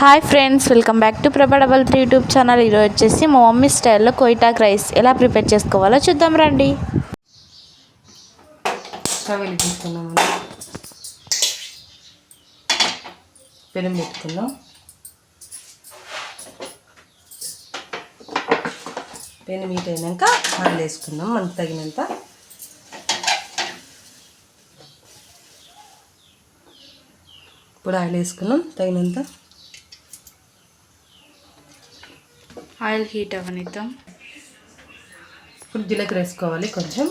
Hi friends welcome back to Prabha double three YouTube channel ఈరోజు వచ్చేసి మా mummy స్టైల్లో కోయిటాక్ రైస్ ఎలా ప్రిపేర్ చేసుకోవాలో చూద్దాం రండి. స్టవ్ వెలిగించుకున్నామండి పెనం పెట్టుకుందాం. పెనం హీట్ అయినాక ఆయిల్ వేసుకుందాం మనకు తగినంత. ఇప్పుడు ఆయిల్ వేసుకున్నాం తగినంత. ఆయిల్ హీట్ అవనిద్దాం ఇప్పుడు జీలకర్ర వేసుకోవాలి కొంచెం.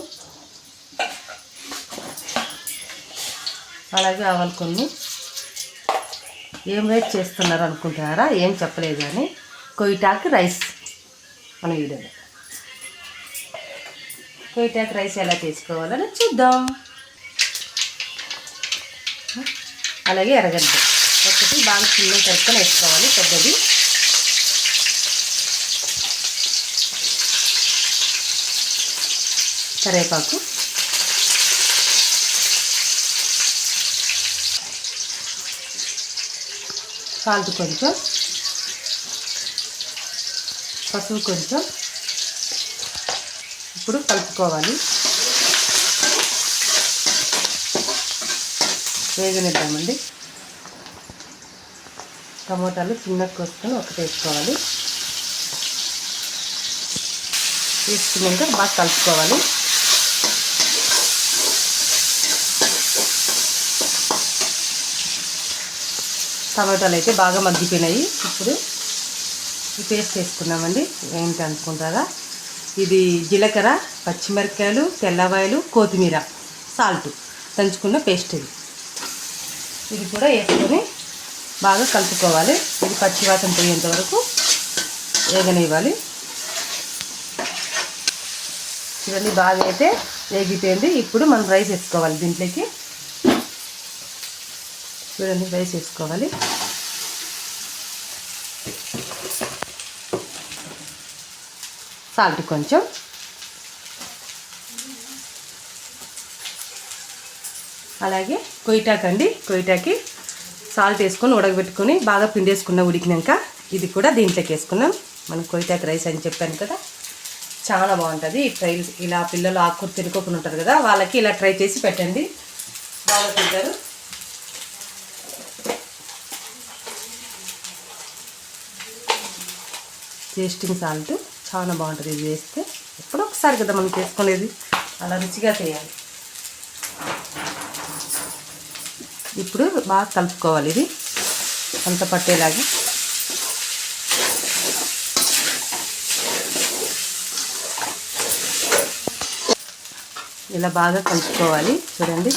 అలాగే ఆవాలు కొన్ని. ఏం రైస్ చేస్తున్నారు అనుకుంటున్నారా? ఏం చెప్పలేదు కానీ కొయ్యటాకి రైస్ మన వీడియోలో. కొయ్యటాకి రైస్ ఎలా చేసుకోవాలని చూద్దాం. అలాగే ఎరగడ్డ ఒకటి బాగా చిన్న కలుపుకొని వేసుకోవాలి పెద్దది. కరేపాకు సాల్ట్ కొంచెం. పసుపు కొంచెం. ఇప్పుడు కలుపుకోవాలి. వేగనిద్దామండి. టమోటాలు చిన్నగా కోసుకొని ఒకటి వేసుకోవాలి. తీసుకున్నాక బాగా కలుపుకోవాలి. టమాటాలు అయితే బాగా మగ్గిపోయినాయి. ఇప్పుడు ఈ పేస్ట్ వేసుకున్నామండి ఏంటి అనుకుంటారా? ఇది జీలకర్ర పచ్చిమిరపకాయలు తెల్లవాయలు కొత్తిమీర సాల్ట్ దంచుకున్న పేస్ట్ ఇది. ఇది కూడా వేసుకొని బాగా కలుపుకోవాలి. ఇది పచ్చివాసన పోయేంత వరకు వేగనివ్వాలి. ఇవన్నీ బాగా అయితే వేగిపోయింది. ఇప్పుడు మనం రైస్ వేసుకోవాలి దీంట్లోకి. చూడండి రైస్ వేసుకోవాలి. సాల్ట్ కొంచెం. అలాగే కొయిటాక్ అండి కొయిటాకి సాల్ట్ వేసుకొని ఉడకబెట్టుకొని బాగా పిండేసుకున్న ఉడికినాక ఇది కూడా దీంట్లోకి వేసుకున్నాం మనం కొయిటాక్ రైస్ అని చెప్పాను కదా చాలా బాగుంటుంది. ఈ ట్రై ఇలా పిల్లలు ఆకుకూర తినుకోకుండా ఉంటారు కదా వాళ్ళకి ఇలా ట్రై చేసి పెట్టండి. బాగా తింటారు. టేస్టింగ్ సాల్ట్ చాలా బాగుంటుంది. ఇది వేస్తే ఎప్పుడో ఒకసారి కదా మనం చేసుకునేది. అలా రుచిగా చేయాలి. ఇప్పుడు బాగా కలుపుకోవాలి ఇది. అంత పట్టేలాగా. ఇలా బాగా కలుపుకోవాలి. చూడండి.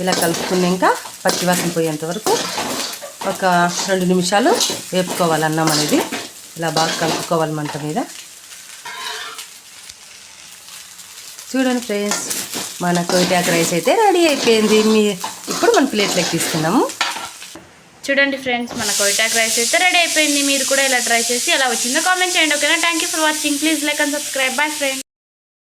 ఇలా కలుపుకున్నాక పచ్చివాసన పోయేంత వరకు ఒక రెండు నిమిషాలు వేపుకోవాలి అన్నం అనేది. ఇలా బాగా కలుపుకోవాలి మంట మీద. చూడండి ఫ్రెండ్స్ మన కొయిటాక్ రైస్ అయితే రెడీ అయిపోయింది. మీ ఇప్పుడు మన ప్లేట్లోకి తీసుకున్నాము చూడండి ఫ్రెండ్స్ మన కోయిటాక్ రైస్ అయితే రెడీ అయిపోయింది. మీరు కూడా ఇలా ట్రై చేసి ఎలా వచ్చిందో కామెంట్ చేయండి ఓకేనా? Thank you for watching please like and subscribe bye friends